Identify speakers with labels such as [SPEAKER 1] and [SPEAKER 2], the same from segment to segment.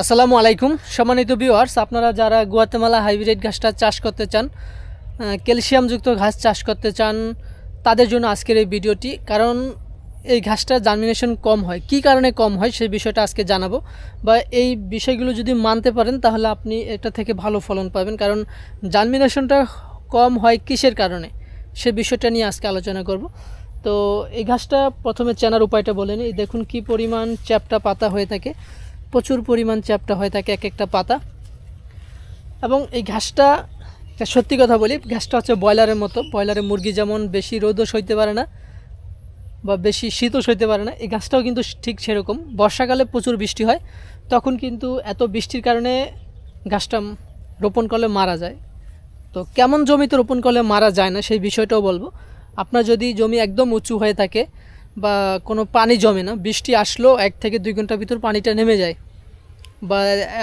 [SPEAKER 1] আসসালামু আলাইকুম। সম্মানিত ভিউয়ার্স আপনারা যারা গুয়াতেমালা হাইব্রিড ঘাসটা চাষ করতে চান ক্যালসিয়ামযুক্ত ঘাস চাষ করতে চান, তাদের জন্য আজকের এই ভিডিওটি, কারণ এই ঘাসটা জার্মিনেশন কম হয়। কি কারণে কম হয় সেই বিষয়টা আজকে জানাব। বা এই বিষয়গুলো যদি মানতে পারেন, তাহলে আপনি এটা থেকে ভালো ফলন পাবেন, কারণ জার্মিনেশনটা কম হয় কিসের কারণে, সে বিষয়টা নিয়ে আজকে আলোচনা করব। তো এই ঘাসটা প্রথমে চেনার উপায়টা বলে নিই। দেখুন কি পরিমাণ চ্যাপটা পাতা হয়ে থাকে। প্রচুর পরিমাণ চ্যাপটা হয়ে থাকে এক একটা পাতা। এবং এই ঘাসটা সত্যি কথা বলি, ঘাসটা হচ্ছে ব্রয়লারের মতো। ব্রয়লারের মুরগি যেমন বেশি রোদও সইতে পারে না বা বেশি শীতও সইতে পারে না, এই গাছটাও কিন্তু ঠিক সেরকম। বর্ষাকালে প্রচুর বৃষ্টি হয়, তখন কিন্তু এত বৃষ্টির কারণে গাছটা রোপণ করলে মারা যায়। তো কেমন জমিতে রোপণ করলে মারা যায় না সেই বিষয়টাও বলব। আপনার যদি জমি একদম উঁচু হয়ে থাকে বা কোনো পানি জমে না, বৃষ্টি আসলেও এক থেকে দুই ঘণ্টার ভিতর পানিটা নেমে যায়। বা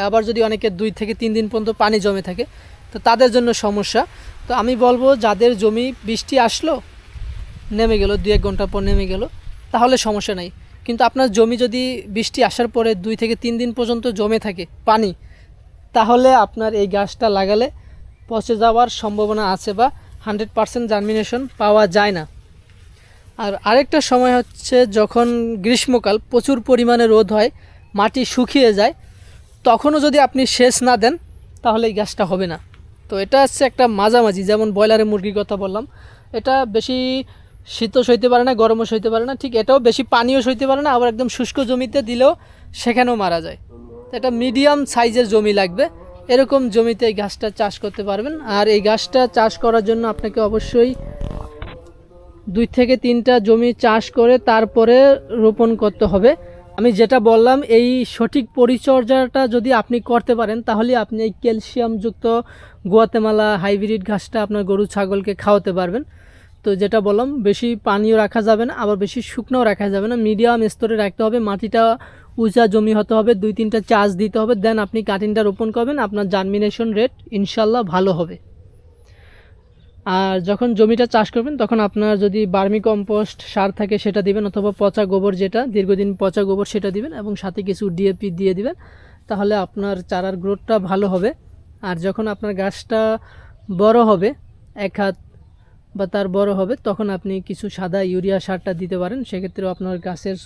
[SPEAKER 1] আবার যদি অনেকে দুই থেকে তিন দিন পর্যন্ত পানি জমে থাকে, তো তাদের জন্য সমস্যা। তো আমি বলব, যাদের জমি বৃষ্টি আসলো, নেমে গেল দু এক ঘণ্টা পর নেমে গেল, তাহলে সমস্যা নাই। কিন্তু আপনার জমি যদি বৃষ্টি আসার পরে দুই থেকে তিন দিন পর্যন্ত জমে থাকে পানি, তাহলে আপনার এই গাছটা লাগালে পচে যাওয়ার সম্ভাবনা আছে বা হান্ড্রেড পারসেন্ট জার্মিনেশন পাওয়া যায় না। আর আরেকটা সময় হচ্ছে যখন গ্রীষ্মকাল প্রচুর পরিমাণে রোদ হয়, মাটি শুকিয়ে যায়, তখনও যদি আপনি সেচ না দেন, তাহলে এই গাছটা হবে না। তো এটা হচ্ছে একটা মাঝামাঝি, যেমন ব্রয়লারের মুরগির কথা বললাম। এটা বেশি শীতও সইতে পারে না, গরমও সইতে পারে না, ঠিক এটাও বেশি পানিও সইতে পারে না, আবার একদম শুষ্ক জমিতে দিলেও সেখানেও মারা যায়। তো এটা মিডিয়াম সাইজের জমি লাগবে, এরকম জমিতে এই গাছটা চাষ করতে পারবেন। আর এই গাছটা চাষ করার জন্য আপনাকে অবশ্যই দুই থেকে তিনটা জমি চাষ করে তারপরে রোপণ করতে হবে। আমি যেটা বললাম, এই সঠিক পরিচর্যাটা যদি আপনি করতে পারেন, তাহলে আপনি এই ক্যালসিয়ামযুক্ত গুয়াতেমালা হাইব্রিড ঘাসটা আপনার গরু, ছাগলকে খাওয়াতে পারবেন। তো যেটা বললাম, বেশি পানিও রাখা যাবে না, আবার বেশি শুকনোও রাখা যাবে না। মিডিয়াম স্তরে রাখতে হবে, মাটিটা উঁচা জমি হতে হবে, দুই তিনটা চাষ দিতে হবে, দেন আপনি কাটিংটা রোপণ করবেন, আপনার জার্মিনেশন রেট ইনশাল্লাহ ভালো হবে। আর যখন জমিটা চাষ করবেন, তখন আপনার যদি বার্মি কম্পোস্ট সার থাকে সেটা দিবেন অথবা পচা গোবর যেটা, দীর্ঘদিন পচা গোবর সেটা দিবেন এবং সাথে কিছু ডিএপি দিয়ে দিবেন, তাহলে আপনার চারার গ্রোথটা ভালো হবে। আর যখন আপনার গাছটা বড় হবে, এক হাত বা তার বড় হবে, তখন আপনি কিছু সাদা ইউরিয়া সারটা দিতে পারেন। সেক্ষেত্রেও আপনার গাছের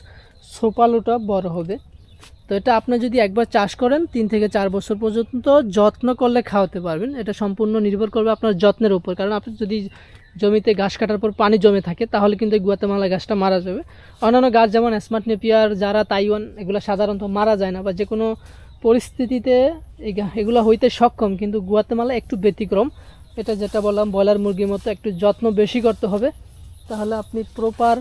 [SPEAKER 1] সোপালোটা বড় হবে। তো এটা আপনি যদি একবার চাষ করেন, তিন থেকে চার বছর পর্যন্ত যত্ন করলে খাওয়াতে পারবেন। এটা সম্পূর্ণ নির্ভর করবে আপনার যত্নের উপর। কারণ আপনি যদি জমিতে ঘাস কাটার পর পানি জমে থাকে, তাহলে কিন্তু এই গুয়াতেমালা গাছটা মারা যাবে। অন্যান্য গাছ যেমন স্মার্ট নেপিয়ার যারা তাইওয়ান, এগুলো সাধারণত মারা যায় না বা যে কোনো পরিস্থিতিতে এগুলো হইতে সক্ষম, কিন্তু গুয়াতেমালা একটু ব্যতিক্রম। এটা যেটা বললাম, ব্রয়লার মুরগির মতো একটু যত্ন বেশি করতে হবে, তাহলে আপনি প্রপার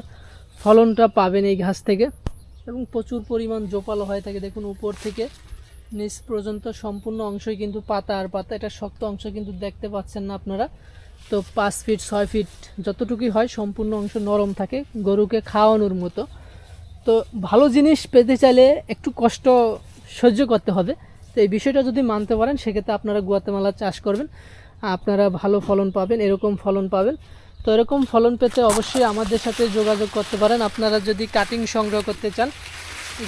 [SPEAKER 1] ফলনটা পাবেন এই ঘাস থেকে। এবং প্রচুর পরিমাণ জোপালো হয়ে থাকে। দেখুন, উপর থেকে নিচ পর্যন্ত সম্পূর্ণ অংশই কিন্তু পাতা আর পাতা। এটা শক্ত অংশ কিন্তু দেখতে পাচ্ছেন না আপনারা। তো পাঁচ ফিট, ছয় ফিট যতটুকুই হয় সম্পূর্ণ অংশ নরম থাকে, গরুকে খাওয়ানোর মতো। তো ভালো জিনিস পেতে চাইলে একটু কষ্ট সহ্য করতে হবে। তো এই বিষয়টা যদি মানতে পারেন, সেক্ষেত্রে আপনারা গুয়াতেমালা চাষ করবেন। আপনারা ভালো ফলন পাবেন, এরকম ফলন পাবেন। তো এরকম ফলন পেতে অবশ্যই আমাদের সাথে যোগাযোগ করতে পারেন। আপনারা যদি কাটিং সংগ্রহ করতে চান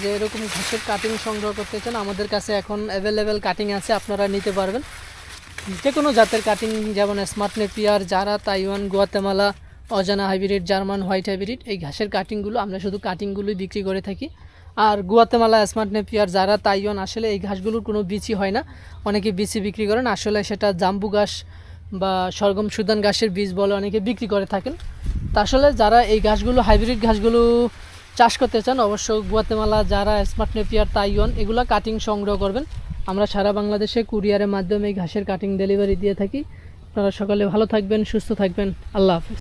[SPEAKER 1] যে এরকম ঘাসের কাটিং সংগ্রহ করতে চান, আমাদের কাছে এখন অ্যাভেলেবেল কাটিং আছে, আপনারা নিতে পারবেন। যে কোনো জাতের কাটিং যেমন স্মার্ট নেপিয়ার যারা তাইওয়ান গুয়াতেমালা অজানা হাইব্রিড জার্মান হোয়াইট হাইব্রিড এই ঘাসের কাটিংগুলো আমরা শুধু কাটিংগুলোই বিক্রি করে থাকি। আর গুয়াতেমালা স্মার্ট নেপিয়ার যারা তাইওয়ান আসলে এই ঘাসগুলোর কোনো বিচি হয় না। অনেকে বিচি বিক্রি করেন, আসলে সেটা জাম্বু ঘাস বা সরগম সুদান ঘাসের বীজ বলে অনেকে বিক্রি করে থাকেন। তা আসলে যারা এই ঘাসগুলো, হাইব্রিড ঘাসগুলো চাষ করতে চান, অবশ্য গুয়াতেমালা যারা স্মার্ট নেপিয়ার, তাইওয়ান, এগুলো কাটিং সংগ্রহ করবেন। আমরা সারা বাংলাদেশে কুরিয়ারের মাধ্যমে এই ঘাসের কাটিং ডেলিভারি দিয়ে থাকি। আপনারা সকালে ভালো থাকবেন, সুস্থ থাকবেন। আল্লাহ হাফিজ।